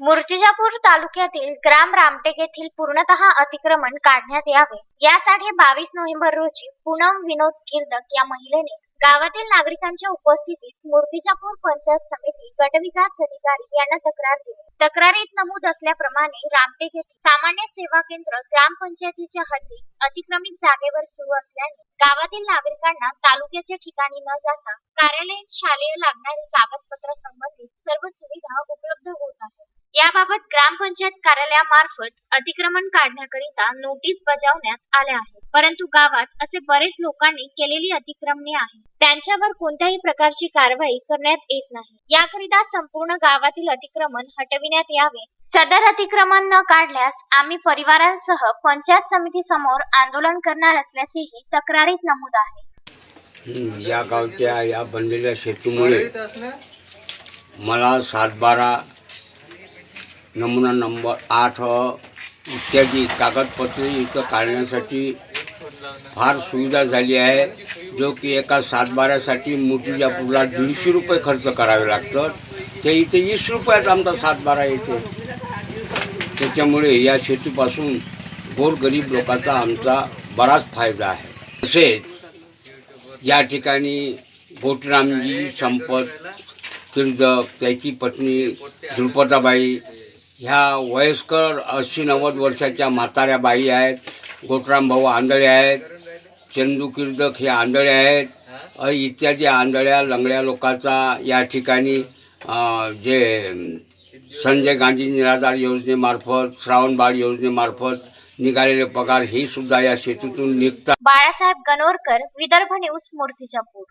मूर्तिजापूर तालुक्यातील ग्राम रामटेक येथील पूर्णतः अतिक्रमण काढण्यात यावे. यासाठी बावीस नोव्हेंबर रोजी पूनम विनोद किर्दक या महिलेने गावातील नागरिकांच्या उपस्थितीत मूर्तिजापूर पंचायत समिती गटविकास अधिकारी यांना तक्रार दिली. तक्रारीत नमूद असल्याप्रमाणे रामटेक येथील सामान्य सेवा केंद्र ग्रामपंचायतीच्या हद्दीत अतिक्रमित जागेवर सुरू असल्याने गावातील नागरिकांना तालुक्याच्या ठिकाणी न जाता कार्यालयीन शालेय लागणारी कागदपत्र याबाबत ग्रामपंचायत कार्यालयामार्फत अतिक्रमण काढण्याकरिता नोटीस बजावण्यात आल्या आहेत. परंतु गावात असे बरेच लोकांनी केलेली अतिक्रमणे आहेत. त्यांच्यावर कोणत्याही प्रकारची कारवाई करण्यात येत नाही. याकरिता संपूर्ण गावातील अतिक्रमण हटविण्यात यावे. सदर अतिक्रमण न काढल्यास आम्ही परिवारांसह पंचायत समिती समोर आंदोलन करणार असल्याचेही तक्रारीत नमूद आहे. या गावच्या या बनलेल्या शेतीमुळे मला सातबारा नमुना नंबर आठ इत्यादी कागदपत्रे इथं काढण्यासाठी फार सुविधा झाली आहे जो की एका सातबाऱ्यासाठी मूर्तिजापूरला दीडशे रुपये खर्च करावे लागतात. ते इथे वीस रुपयात आमचा सातबारा येते. त्याच्यामुळे या शेतीपासून गोरगरीब लोकांचा आमचा बराच फायदा आहे. तसेच या ठिकाणी गोटरामजी संपत किर्दक त्याची पत्नी द्रुपदाबाई ह्या वयस्कर ऐंशी नव्वद वर्षाच्या म्हाताऱ्या बाई आहेत गोटराम भाऊ आंधळे आहेत चंदू किर्दक हे आंधळे आहेत इत्यादी आंधळ्या लंगड्या लोकांचा या ठिकाणी जे संजय गांधी निराधार योजनेमार्फत श्रावण बाळ योजनेमार्फत निघालेले पगार हे सुद्धा या शेतीतून निघतात. बाळासाहेब गणोरकर विदर्भ न्यूज मूर्तिजापूर.